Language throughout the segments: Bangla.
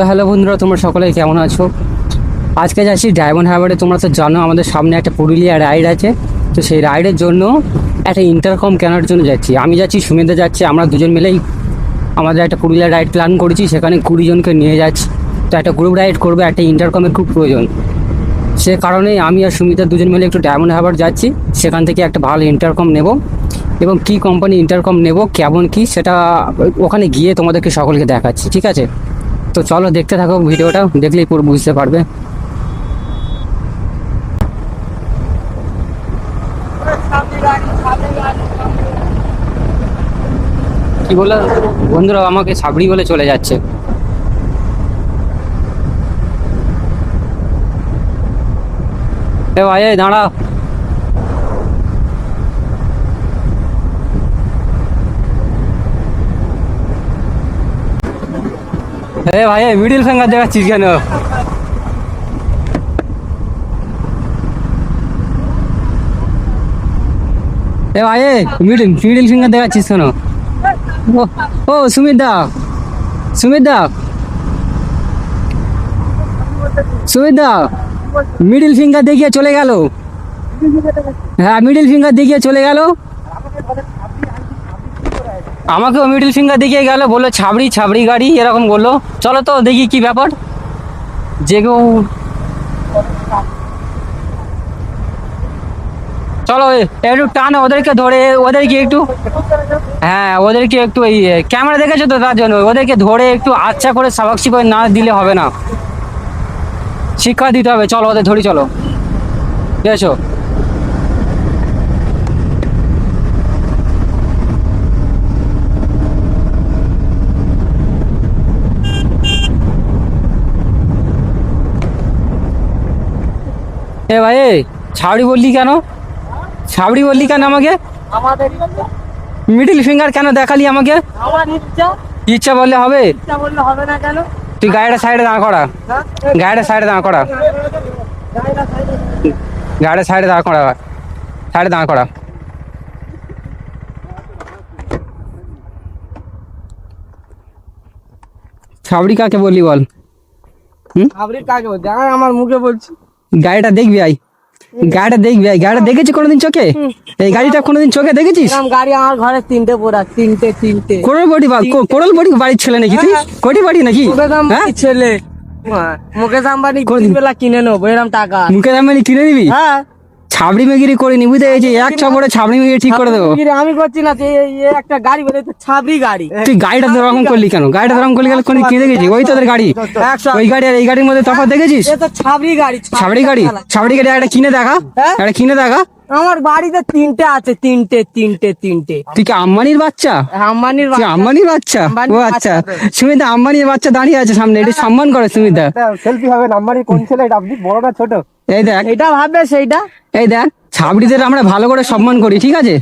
তো হ্যালো বন্ধুরা, তোমরা সকলে কেমন আছো? আজকে যাচ্ছি ডায়মন্ড হারবারে তোমরা তো জানো, আমাদের সামনে একটা পুরুলিয়া রাইড আছে। তো সেই রাইডের জন্য একটা ইন্টারকম কেনার জন্য যাচ্ছি। আমি যাচ্ছি সুমিতা যাচ্ছে, আমরা দুজন মিলেই আমাদের একটা পুরুলিয়া রাইড প্ল্যান করেছি। সেখানে কুড়ি জনকে নিয়ে যাচ্ছি। তো একটা গ্রুপ রাইড করবে, একটা ইন্টারকমের খুব প্রয়োজন। সে কারণেই আমি আর সুমিতা দুজন মিলে একটু ডায়মন্ড হারবার যাচ্ছি। সেখান থেকে একটা ভালো ইন্টারকম নেব। এবং কি কোম্পানি ইন্টারকম নেব, কেমন কি, সেটা ওখানে গিয়ে তোমাদেরকে সকলকে দেখাচ্ছি, ঠিক আছে? তো চলো দেখতে থাকো ভিডিওটা, দেখলেই পুরো বুঝতে পারবে। কি বলে বন্ধুরা, আমাকে সাবড়ি বলে চলে যাচ্ছে। এ ভাই দাঁড়া। এ ভাই মিডিল ফিঙ্গার দেখাচ্ছিস কেন? এ ভাই মিডিল মিডিল ফিঙ্গার দেখাচ্ছিস কেন? ও সুমিত দা সুমিত দা সুমিত দা মিডিল ফিঙ্গার দেখিয়ে চলে গেল। হ্যাঁ মিডিল ফিঙ্গার দেখিয়ে চলে গেল। আমাকেও মিডিল ফিঙ্গার দেখিয়ে গেল, বলল, ছাবড়ি ছাবড়ি গাড়ি, এরকম বলল। চলো তো, দেখি কি ব্যাপার। যে কেউ চলো একটু টান, ওদেরকে ধরে, ওদেরকে একটু হ্যাঁ ওদেরকে একটু এই ক্যামেরা দেখেছ তো তার জন্য? ওদেরকে ধরে একটু আচ্ছা করে সাবাকসি করে না দিলে হবে না। শিক্ষা দিতে হবে, চলো, ওদের ধরি, চলো। এসো এ ভাই এ, ছাবড়ি বললি কেন? ছাবড়ি বললি কেন আমাকে? মিডিল ফিঙ্গার কেন দেখালি আমাকে? ইচ্ছা। বললে হবে? তুই গাড়িটা সাইডে দাঁড় করা। হ্যাঁ? গাড়িটা সাইডে দাঁড় করা। গাড়িটা সাইডে। দাঁড় করা। সাইডে দাঁড় করা। ছাবড়ি কাকে বললি বল? আপনি কাকে আমি আমার মুখে বলছি। গাড়িটা দেখবি আই। গাড়িটা দেখবি আই। গাড়িটা দেখেছি কোনোদিন চোখে? এই গাড়িটা কোনোদিন চোখে দেখেছিস? গাড়ি আমার ঘরে তিনটে পোড়া তিনটে তিনটে। কোরল বডি কোরল বডি বাড়ির ছেলে নাকি তুই? কোটি বাড়ি নাকি? হ্যাঁ? ছেলে। হ্যাঁ, মুকেশ আম্বানি বেলা কিনে নেব এরকম টাকা। মুকেশ আম্বানি কিনে নিবি? হ্যাঁ। ছাবড়ি মেগিরি করে নিবি তো এই যে এক ছাবড়ে ছাবড়ি মেগিরি ঠিক করে দেবো। আমি- করছি না একটা গাড়ি বলে ছাবড়ি গাড়ি। তুই গাড়িটা তো ওরকম করলি কেন? গাড়িটা ওরকম করলি কেন? কোন কিনে দেখেছি ওই তোদের গাড়ি। ওই গাড়ি আর এই গাড়ির মধ্যে তফাৎ দেখেছিস? ছাবড়ি গাড়ি ছাবড়ি গাড়ি। ছাবড়ি গাড়ি একটা কিনে দেখা। হ্যাঁ? একটা কিনে দেখা। আমার বাড়িতে তিনটে আছে তিনটে তিনটে তিনটে। তুই কি আম্বানির বাচ্চা? আম্বানির তুই আম্বানির বাচ্চা? আম্বানির ও আচ্ছা। বাচ্চা। সুমিতা আম্বানির বাচ্চা দাঁড়িয়ে আছে সামনে এটা সম্মান করে সুমিতা। সেলফি হবে নাম্বারই কোন ছেলে এটা? আপনি বড় না ছোট? এই দেখ। এটা ভাববে সেইটা? এই দেখ ছাবড়িদের আমরা ভালো করে সম্মান করি ঠিক আছে?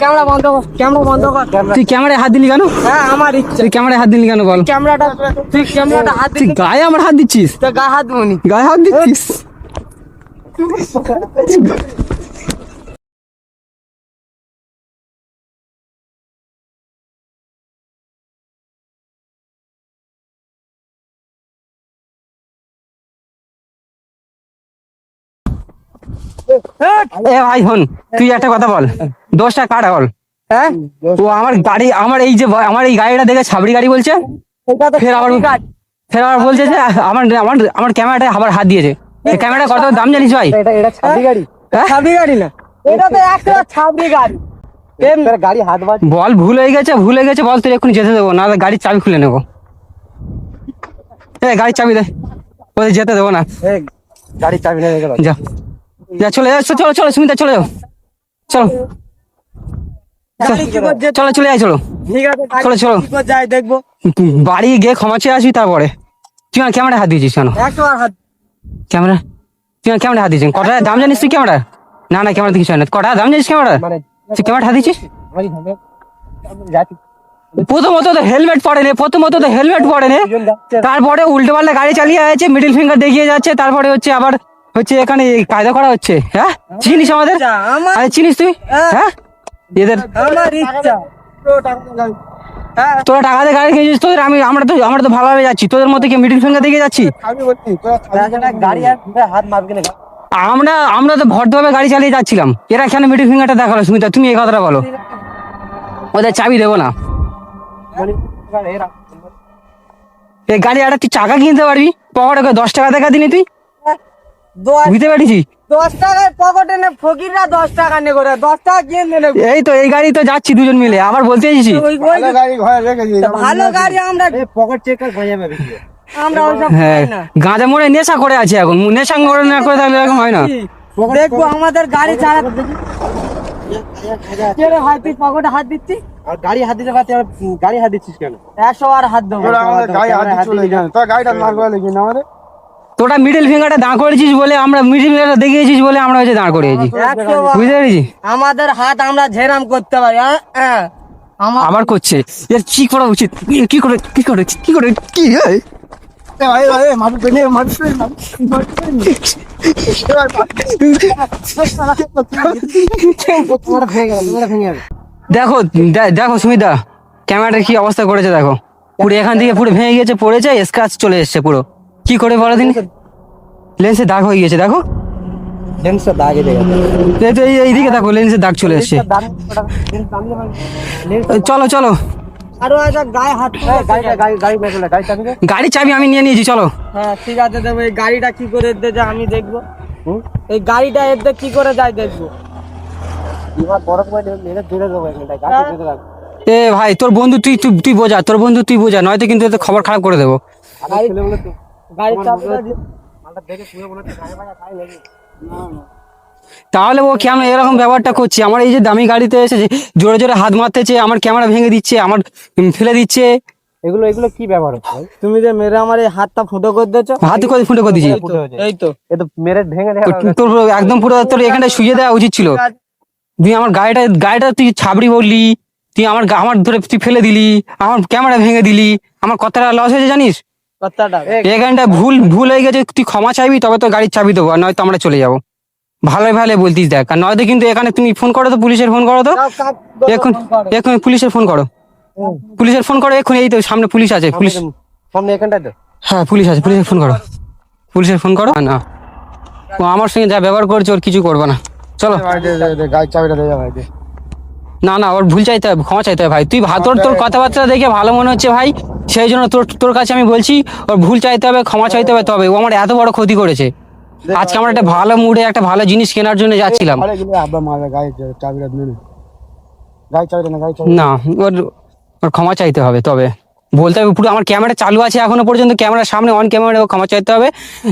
ক্যামেরা বন্ধ কর ক্যামেরা বন্ধ কর। তুই ক্যামেরায় হাত দিলি কেন? হ্যাঁ আমার ইচ্ছা। তুই ক্যামেরায় হাত দিলি কেন বল? ক্যামেরাটা তুই ক্যামেরাটা হাত তুই দিলি। গায়ে আমার হাত দিচ্ছিস? তো গা হাত মনি গায়ে হাত দিচ্ছিস? এ ভাই হন তুই একটা কথা বল। দোষটা কার বল। হ্যাঁ? ও আমার গাড়ি আমার এই যে আমার এই গাড়িটা দেখে ছাবড়ি গাড়ি বলছে? ফের আবার ফের আবার বলছে যে আমার আমার আমার ক্যামেরাটা আবার হাত দিয়েছে। এই ক্যামেরা কত দাম জানিস ভাই? এটা এটা ছাবি গাড়ি। হ্যাঁ? ছাবড়ি গাড়ি না? এটা তো একটা ছাবড়ি গাড়ি। বল ভুল হয়ে গেছে ভুল হয়ে গেছে বল তুই এক্ষুনি যেতে দেবো না গাড়ির চাবি খুলে নেব। গাড়ির চাবি দে। যেতে দেবো না। এই গাড়ি চাবি যা। যা চলে চলো চলো সুমিতা চলে যাও। চলো। চলো চলে যাই চলো। চলো, চলো। যাই দেখব। বাড়ি গিয়ে ক্ষমা চেয়ে আসবি তারপরে। তুই ক্যামেরা হাত দিয়েছিস কেন? ক্যামেরা? তুই ক্যামেরা হাত দিয়েছিস কটা দাম জানিস তুই ক্যামেরা না না ক্যামেরা কিছু না। কটা দাম জানিস ক্যামেরা মানে তুই ক্যামেরা হাত দিয়েছিস? প্রথমত তো হেলমেট পরে নে প্রথমত তো হেলমেট পরে নে। তারপরে উল্টো পাল্টা গাড়ি চালিয়ে আছে মিডিল ফিঙ্গার দেখিয়ে যাচ্ছে তারপরে হচ্ছে আবার হচ্ছে এখানে কায়দা করা হচ্ছে হ্যাঁ? চিনিস আমাদের? আরে চিনিস তুই? হ্যাঁ। হ্যাঁ? এদের তোরা টাকা দিয়ে গাড়ি কিনেছিস তোদের আমি আমরা তো আমরা তো ভালোভাবে যাচ্ছি। তোদের মধ্যে কি মিডিল ফিঙ্গার দিকে যাচ্ছি? আমরা আমরা তো ভদ্রভাবে গাড়ি চালিয়ে যাচ্ছিলাম। এরা কেন মিডিল ফিঙ্গারটা দেখাল সুমিতা তুমি এই কথাটা বলো। ওদের চাবি দেবো না। এই গাড়ি একটা তুই চাকা কিনতে পারবি? পকেটে দশ টাকা দেখা দিনি তুই? বুঝতে পারছি। দশ টাকায় পকেটে নে ফকিররা দশ টাকা নে করে দশ টাকা কিনে নে এই তো এই গাড়ি তো যাচ্ছি দুজন মিলে আবার বলতে এসেছি। ওই ওই ভালো গাড়ি আমরা পকেট আমরা ওইসব হ্যাঁ গাঁজা মোড়ে নেশা করে আছে এখন নেশা করে না করে থাকলে এরকম হয় না। দেখব আমাদের গাড়ি তুই পকেটে হাত দিচ্ছি? আর গাড়ি হাত দিতে পারছি গাড়ি হাত দিচ্ছিস কেন? একশো আর হাত দেবো। গাড়ি হাত দিচ্ছ গাড়িটা না করে লেগে না আমাদের? তোটা মিডিল ফিঙ্গারটা দাঁড় করেছিস বলে আমরা মিডিল ফিঙ্গারটা দেখিয়েছিস বলে আমরা হচ্ছে দাঁড় করিয়েছি। বুঝতে পেরেছি আমাদের হাত আমরা ঝেরাম করতে পারি হ্যাঁ? হ্যাঁ। আমার আবার করছে। এর কি করা উচিত? কি করে কি করে কি করে কি হয়? দেখো দেখো সুমিতা ক্যামেরাটার কি অবস্থা করেছে দেখো। পুরো এখান থেকে পুরো ভেঙে গেছে পড়েছে স্ক্রাচ চলে এসছে পুরো। কি করে বলো দিন লেন্সে দাগ হয়ে গেছে দেখো। লেন্সটা দাগে দেখে। এই তো এই এইদিকে দেখো লেন্সে দাগ চলে এসছে। চলো চলো। আরও গায়ে হাত গাড়ি চাবি গাড়ির চাবি আমি নিয়ে নিয়েছি চলো। হ্যাঁ ঠিক আছে দেবো এই গাড়িটা কি করে এতে যায় আমি দেখব। হুম? এই গাড়িটা এতে কি করে যায় দেখব। এবার বড় করে মেরে ধরে দেবো এখানটায় গাড়ি বেঁধে রাখ এ ভাই তোর বন্ধু তুই তুই তুই বোঝা তোর বন্ধু তুই বোঝা নয়তো কিন্তু এতে খবর খারাপ করে দেবো। তাহলে ও কেন এরকম ব্যবহারটা করছে? আমার এই যে দামি গাড়িতে এসেছে জোরে জোরে হাত মারতেছে আমার ক্যামেরা ভেঙে দিচ্ছে আমার ফেলে দিচ্ছে। এগুলো এগুলো কি ব্যবহার হচ্ছে তুমি যে মেরে আমার এই হাতটা ফুটো করে দিয়েছ? হাতে করে ফুটে করে দিয়েছি। এই তো, এ তো মেরে ভেঙে দেখা তোর- একদম পুরো তোর এখানে শুয়ে দেওয়া উচিত ছিল। তুই আমার গাড়িটা গাড়িটা তুই ছাবড়ি বললি তুই আমার গা- আমার ধরে তুই ফেলে দিলি আমার ক্যামেরা ভেঙে দিলি আমার কতটা লস হয়েছে জানিস? এখানটা ভুল ভুল হয়ে গেছে তুই ক্ষমা চাইবি তবে তো গাড়ির চাবি দেবো আর নয়তো আমরা চলে যাব। ভালো ভালো বলতিস দেখ আর নয়তো কিন্তু এখানে তুমি ফোন করো তো পুলিশের ফোন করো তো। এখন এখন পুলিশের ফোন করো। পুলিশের ফোন করো এখন এই তো সামনে পুলিশ আছে পুলিশ। সামনে এখানটায় তো। হ্যাঁ পুলিশ আছে পুলিশের ফোন করো। পুলিশের ফোন করো না। ও আমার সঙ্গে যা ব্যবহার করছে ওর কিছু করবে না। চলো। গাড়ির চাবিটা দিয়ে ভাই না না ওর ভুল চাইতে হবে ক্ষমা চাইতে হবে ভাই। তুই ভা- তোর তোর কথাবার্তা দেখে ভালো মনে হচ্ছে ভাই। সেই জন্য তোর তোর কাছে আমি বলছি ওর ভুল চাইতে হবে ক্ষমা চাইতে হবে তবে ও আমার এত বড় ক্ষতি করেছে। আজকে আমরা একটা ভালো মুডে একটা ভালো জিনিস কেনার জন্য যাচ্ছিলাম। নে। ওর ওর ক্ষমা চাইতে হবে তবে। বলতে হবে পুরো আমার ক্যামেরা চালু আছে এখনও পর্যন্ত ক্যামেরার সামনে অন ক্যামেরা ক্ষমা চাইতে হবে।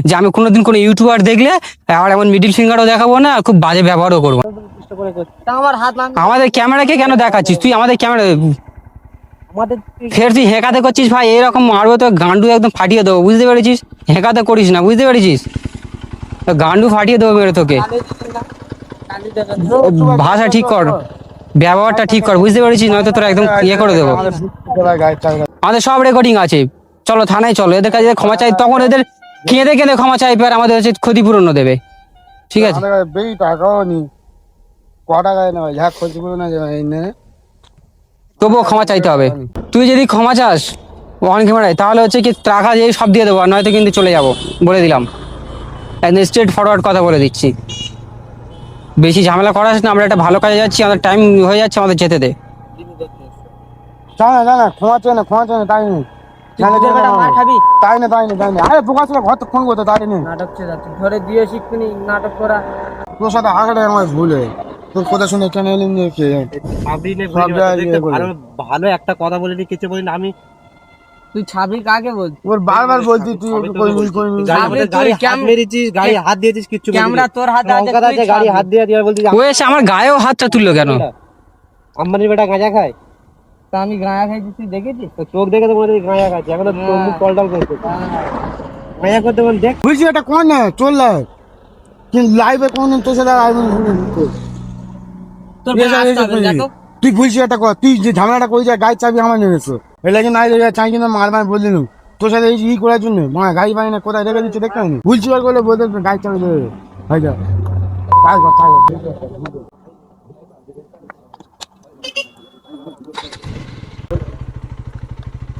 যে আমি কোনোদিন কোনো ইউটিউবার দেখলে আর এমন মিডিল ফিঙ্গারও দেখাবো না খুব বাজে ব্যবহারও করব আমাদের ক্যামেরাকে কেন দেখাচ্ছিস? তুই আমাদের ক্যামেরা ফের তুই হেঁকাতে করছিস ভাই? এরকম মারবো তো গান্ডু একদম ফাটিয়ে দেবো বুঝতে পেরেছিস? হেঁকাতে করিস না বুঝতে পেরেছিস? তো গান্ডু ফাটিয়ে দেবো মেরে তোকে। ভাষা ঠিক কর ব্যবহারটা ঠিক কর বুঝতে পেরেছিস? নয়তো তোরা একদম ইয়ে করে দেবো। আমাদের সব রেকর্ডিং আছে। চলো থানায় চলো এদের কাছে ক্ষমা চাই তখন এদের কেঁদে কেঁদে ক্ষমা চাইবে আর আমাদের হচ্ছে ক্ষতিপূরণ দেবে। ঠিক আছে? টাকাও নি ক টাকায় নেবে? যা খোঁজ করে না যাবে এই নে। তবুও ক্ষমা চাইতে হবে। তুই যদি ক্ষমা চাস ওয়ান ক্যামেরায় তাহলে হচ্ছে কি টাকা দিয়ে সব দিয়ে দেবো আর নয়তো কিন্তু চলে যাব বলে দিলাম। একদম স্ট্রেট ফরওয়ার্ড কথা বলে দিচ্ছি। বেশি ঝামেলা করাস না আমরা একটা ভালো কাজে যাচ্ছি আমাদের টাইম হয়ে যাচ্ছে আমাদের যেতে দে। জানা জানা ক্ষমা চেয়ে না ক্ষমা না তাই নেই। জানা তোর বেটা মার খাবি? তাই না তাই না তাই না। আরে বোকা ছিল ঘর তো ফোন করতে তাই নেই। নাটক ছে যাচ্ছে ধরে দিয়ে শিখবি নাটক করা। তোর সাথে আগে আমার ভুল হয়ে তোর কথা শুনে কেন এলিম যে কে। আপনি নে সব বুঝতে জায়গায় পারছেন, দেখতে করে। ভালো ভালো একটা কথা বলে কিছু বলি না আমি তুই ছাবি কাকে বল ওর বারবার বলছি তুই কই কই গাড়ি হাত মেরেছিস গাড়ি হাত দিয়েছিস কিচ্ছু বলিনি। ক্যামেরা তোর হাতে আছে তুই গাড়ি হাত দিয়ে দিয়ে বলছিস ও এসে আমার গায়েও হাতটা তুললো কেন? আম্বানির বেটা গাঁজা খায়। তা আমি গাঁয়া খাইছি তুই দেখেছিস? তো চোখ দেখে তো মনে হচ্ছে গাঁজা খাচ্ছে এখন তো মুখ টল টল করছে। গাঁজা করতে বল দেখ। বলছি এটা কোন না চল লাইভে কোন তোর সাথে আইবেন তুই ভুলছি এটা কর তুই যে ঝামেলাটা করেছিস গাড়ির চাবি আমার নেমেছো এটা কিন্তু নাই চাই কিন্তু মার মার বলে দিলাম তোর সাথে এই ই করার জন্য মা গাড়ি পাই না কোথায় রেখে দিচ্ছে দেখতে ভুলছি আর করলে বলতে গাড়ির চাবি দেবে হয়ে যাও কাজ কর কাজ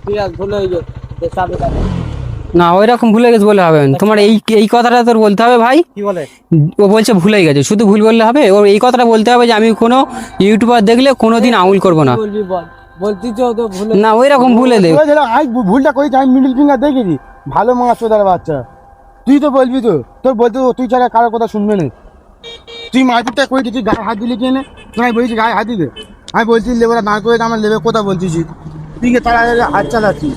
ঠিক আছে। ভুলে হয়ে যাবে না ওই রকম ভুলে গেছে বলে হবে না। তোমার এই এই কথাটা তোর বলতে হবে ভাই। কি বলে? ও বলছে ভুলে গেছে শুধু ভুল বললে হবে? ওর এই কথাটা বলতে হবে যে আমি কোনো ইউটিউবার দেখলে কোনো দিন আঙুল করব না। বলবি বল? বলতিস তো ভুল না ওই রকম ভুলে দে। যেটা আমি ভু- ভুলটা করেছি আমি মিডিল ফিঙ্গার দেখেছি। ভালো মাছ চোদার বাচ্চা। তুই তো বলবি তো তোর বলতে তো তুই ছাড়া কারোর কথা শুনবে না। তুই মারপিটটা করেছি তুই গায়ে হাত দিলি কেনে আমি বলছি গায়ে হাত দিলে আমি বলছি লেবরা দাঁড় করে আমার লেবে কথা বলছিস। তুই কি তারা হাত চালাচ্ছি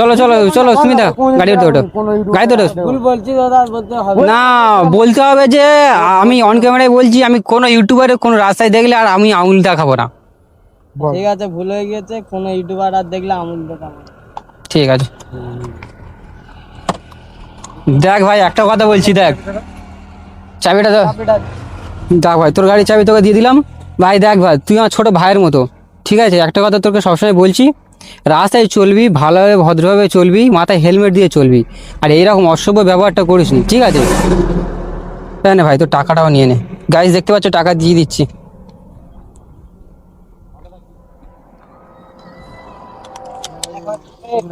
চলো চলো চলো সুমিতা গাড়ি ওঠো ওঠো গাড়িতে ওঠো না। বলতে হবে যে আমি অন ক্যামেরায় বলছি আমি কোনো ইউটিউবারে কোনো রাস্তায় দেখলে আর আমি আঙুল দেখাবো না। ঠিক আছে ভুল হয়ে গেছে কোনো ইউটিউবার আর দেখলে আমুল দেখাবো ঠিক আছে। দেখ ভাই একটা কথা বলছি দেখ। চাবিটা চাবিটা দেখ ভাই তোর গাড়ির চাবি তোকে দিয়ে দিলাম। ভাই দেখ ভাই তুই আমার ছোট ভাইয়ের মতো। ঠিক আছে একটা কথা তোকে সবসময় বলছি। রাস্তায় চলবি, ভালোভাবে, ভদ্রভাবে চলবি, মাথায় হেলমেট দিয়ে চলবি। আর এইরকম অসভ্য ব্যবহারটা করিস নি, ঠিক আছে? না ভাই, তোর টাকাটাও নিয়ে নে। গাড়ি দেখতে পাচ্ছ, টাকা দিয়ে দিচ্ছি।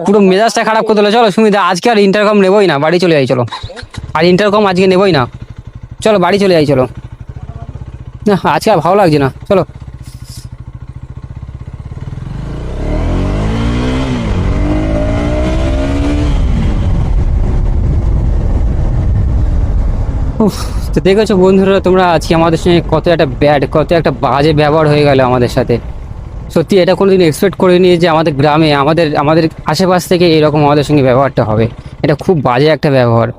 পুরো মেজাজটা খারাপ করে দিলো চলো, সুমিতা, আজকে আর ইন্টারকম নেবোই না, বাড়ি চলে যাই, চলো। আর ইন্টারকম আজকে নেবোই না। চলো, বাড়ি চলে যাই, চলো। না, আজকে আর ভালো লাগছে না। চলো। তো দেখেছ বন্ধুরা, তোমরা আজকে আমাদের সঙ্গে কত একটা ব্যাড কত একটা বাজে ব্যবহার হয়ে গেল আমাদের সাথে। সত্যি, এটা কোনোদিন এক্সপেক্ট করিনি যে আমাদের গ্রামে, আমাদের আমাদের আশেপাশ থেকে এরকম আমাদের সঙ্গে ব্যবহারটা হবে। এটা খুব বাজে একটা ব্যবহার।